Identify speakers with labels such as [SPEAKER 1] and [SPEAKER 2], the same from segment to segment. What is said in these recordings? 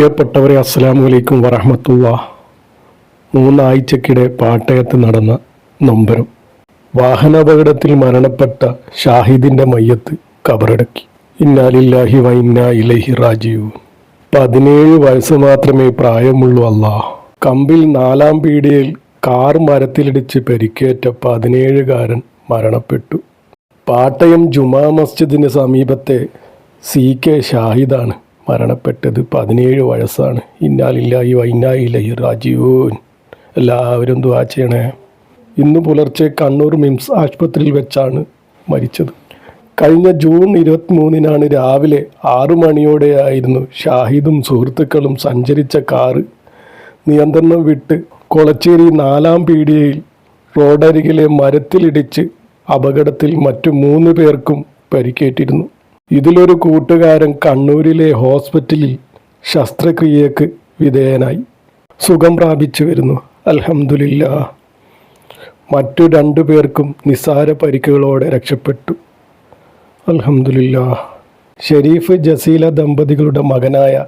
[SPEAKER 1] പ്രിയപ്പെട്ടവരെ അസ്സലാമു അലൈക്കും വറഹമത്തുള്ള. മൂന്നാഴ്ചക്കിടെ പാട്ടയത്ത് നടന്ന നൊമ്പരം. വാഹനാപകടത്തിൽ മരണപ്പെട്ട ഷാഹിദിന്റെ മയ്യത്ത് കബറടക്കി. ഇന്നാലില്ലാഹി വൈന്ന ഇലഹി റാജീവ് പതിനേഴ് വയസ്സ് മാത്രമേ പ്രായമുള്ളൂ അല്ലാ. കമ്പിൽ നാലാം പീടിയയിൽ കാർ മരത്തിലിടിച്ച് പരിക്കേറ്റ പതിനേഴുകാരൻ മരണപ്പെട്ടു. പാട്ടയം ജുമാ മസ്ജിദിന് സമീപത്തെ സി കെ ഷാഹിദാണ്. മരണപ്പെട്ടത് പതിനേഴ് വയസ്സാണ്. ഇന്നാലില്ലായി ഈ രാജീവൻ എല്ലാവരും ദ്വാ ചെയ്യണേ. ഇന്ന് പുലർച്ചെ കണ്ണൂർ മിംസ് ആശുപത്രിയിൽ വെച്ചാണ് മരിച്ചത്. കഴിഞ്ഞ ജൂൺ ഇരുപത്തിമൂന്നിനാണ് രാവിലെ ആറു മണിയോടെയായിരുന്നു ഷാഹിദും സുഹൃത്തുക്കളും സഞ്ചരിച്ച കാറ് നിയന്ത്രണം വിട്ട് കൊളച്ചേരി നാലാം പീടികയിൽ റോഡരികിലെ മരത്തിലിടിച്ച് അപകടത്തിൽ മറ്റു മൂന്ന് പേർക്കും പരിക്കേറ്റിരുന്നു. ഇതിലൊരു കൂട്ടുകാരൻ കണ്ണൂരിലെ ഹോസ്പിറ്റലിൽ ശസ്ത്രക്രിയക്ക് വിധേയനായി സുഖം പ്രാപിച്ചു വരുന്നു. അലഹമില്ല മറ്റു രണ്ടു പേർക്കും നിസ്സാര പരിക്കുകളോടെ രക്ഷപ്പെട്ടു. അലഹമില്ല ഷെരീഫ് ജസീല ദമ്പതികളുടെ മകനായ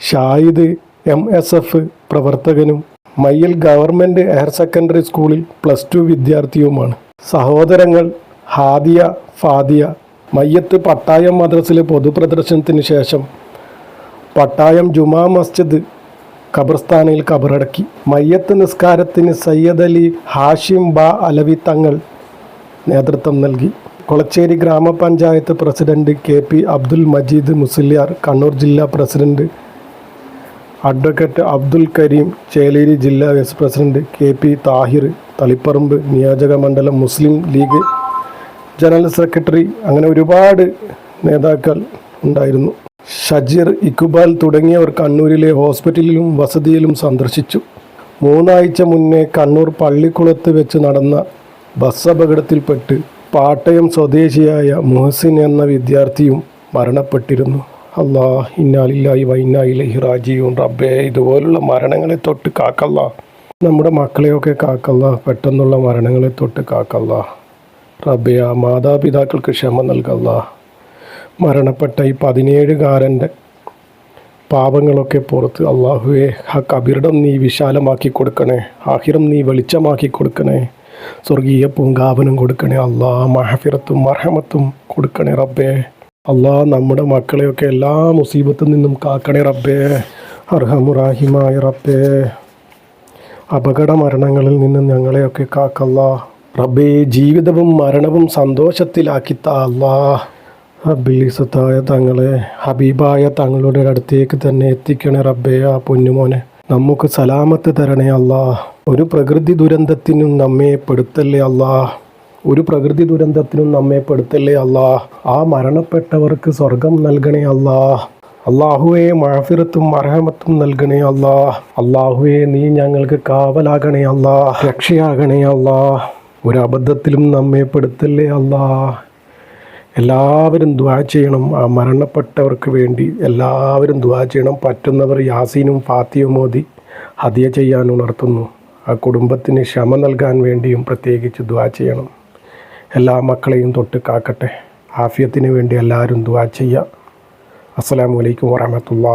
[SPEAKER 1] ഷായിദ് എം എസ് എഫ് പ്രവർത്തകനും മയ്യൽ ഗവൺമെന്റ് ഹയർ സെക്കൻഡറി സ്കൂളിൽ പ്ലസ് ടു വിദ്യാർത്ഥിയുമാണ്. സഹോദരങ്ങൾ ഹാദിയ ഫാദിയ മയ്യത്ത് പട്ടായം മദ്രസിലെ പൊതുപ്രദർശനത്തിന് ശേഷം പട്ടായം ജുമാ മസ്ജിദ് ഖബർസ്ഥാനിൽ ഖബറടക്കി. മയ്യത്ത് നിസ്കാരത്തിന് സയ്യദ് അലി ഹാഷിം ബാ അലവി തങ്ങൾ നേതൃത്വം നൽകി. കൊളച്ചേരി ഗ്രാമപഞ്ചായത്ത് president K P Abdul Majeed Musliyar Kannur ജില്ലാ പ്രസിഡന്റ് അഡ്വക്കേറ്റ് അബ്ദുൽ കരീം ചേലേരി ജില്ലാ vice president K P Thahir Taliparamba നിയോജക മണ്ഡലം മുസ്ലിം ലീഗ് ജനറൽ സെക്രട്ടറി അങ്ങനെ ഒരുപാട് നേതാക്കൾ ഉണ്ടായിരുന്നു. ഷജീർ ഇക്ബാൽ തുടങ്ങിയവർ കണ്ണൂരിലെ ഹോസ്പിറ്റലിലും വസതിയിലും സന്ദർശിച്ചു. മൂന്നാഴ്ച മുന്നേ കണ്ണൂർ പള്ളിക്കുളത്ത് വെച്ച് നടന്ന ബസ് അപകടത്തിൽപ്പെട്ട് പാട്ടയം സ്വദേശിയായ മുഹസിൻ എന്ന വിദ്യാർത്ഥിയും മരണപ്പെട്ടിരുന്നു. അല്ലാ ഇന്നാലില്ലായി വൈനായിലഹി റാജീവും റബ്ബേ ഇതുപോലുള്ള മരണങ്ങളെ തൊട്ട് കാക്കല്ല നമ്മുടെ മക്കളെയൊക്കെ കാക്കല്ല പെട്ടെന്നുള്ള മരണങ്ങളെ തൊട്ട് കാക്കല്ല റബ്ബെ ആ മാതാപിതാക്കൾക്ക് ക്ഷമ നൽകല്ല മരണപ്പെട്ട ഈ പതിനേഴുകാരന്റെ പാപങ്ങളൊക്കെ പുറത്ത് അള്ളാഹുവെ ആ കബിറിടം നീ വിശാലമാക്കി കൊടുക്കണേ ആഹിറം നീ വെളിച്ചമാക്കി കൊടുക്കണേ സ്വർഗീയ പൂങ്കാവനം കൊടുക്കണേ അള്ളാ മഹഫിറത്തും മർഹമത്തും കൊടുക്കണേ റബ്ബേ. അള്ളാ നമ്മുടെ മക്കളെയൊക്കെ എല്ലാ മുസീബത്തിൽ നിന്നും കാക്കണേ റബ്ബേ. അർഹമുറാഹിമായ റബ്ബേ. അപകട മരണങ്ങളിൽ നിന്നും ഞങ്ങളെയൊക്കെ കാക്കല്ല റബ്ബേ ജീവിതവും മരണവും സന്തോഷത്തിലാക്കി താല്ലാ അബിലിസത്തായ തങ്ങളെ ഹബീബായ തങ്ങളുടെ അടുത്തേക്ക് തന്നെ എത്തിക്കണേ റബ്ബേ ആ പൊന്നുമോനെ. നമുക്ക് സലാമത്ത് തരണേ അല്ലാ ഒരു പ്രകൃതി ദുരന്തത്തിനും നമ്മെ പെടുത്തല്ലേ അല്ലാ ഒരു പ്രകൃതി ദുരന്തത്തിനും നമ്മെ പെടുത്തല്ലേ അല്ലാ ആ മരണപ്പെട്ടവർക്ക് സ്വർഗം നൽകണേ അല്ലാ അള്ളാഹുവെ മഴഫിറത്തും മറഹമത്തും നൽകണേ അല്ലാ അള്ളാഹുവെ നീ ഞങ്ങൾക്ക് കാവലാകണേ അല്ലാ രക്ഷയാകണേ അല്ലാ ഒരു അബദ്ധത്തിലും നമ്മെ പെടുത്തല്ലേ അല്ലാ? എല്ലാവരും ദ്വാ ചെയ്യണം. ആ മരണപ്പെട്ടവർക്ക് വേണ്ടി എല്ലാവരും ദ്വാ ചെയ്യണം. പറ്റുന്നവർ യാസീനും ഫാത്തിയും മോദി ഹതിയ ചെയ്യാൻ ഉണർത്തുന്നു. ആ കുടുംബത്തിന് ക്ഷമ നൽകാൻ വേണ്ടിയും പ്രത്യേകിച്ച് ദ്വാ ചെയ്യണം. എല്ലാ മക്കളെയും തൊട്ട് കാക്കട്ടെ. ആഫിയത്തിന് വേണ്ടി എല്ലാവരും ദ്വാ ചെയ്യുക അസ്സാം വലൈക്കും വറഹമത്തുള്ള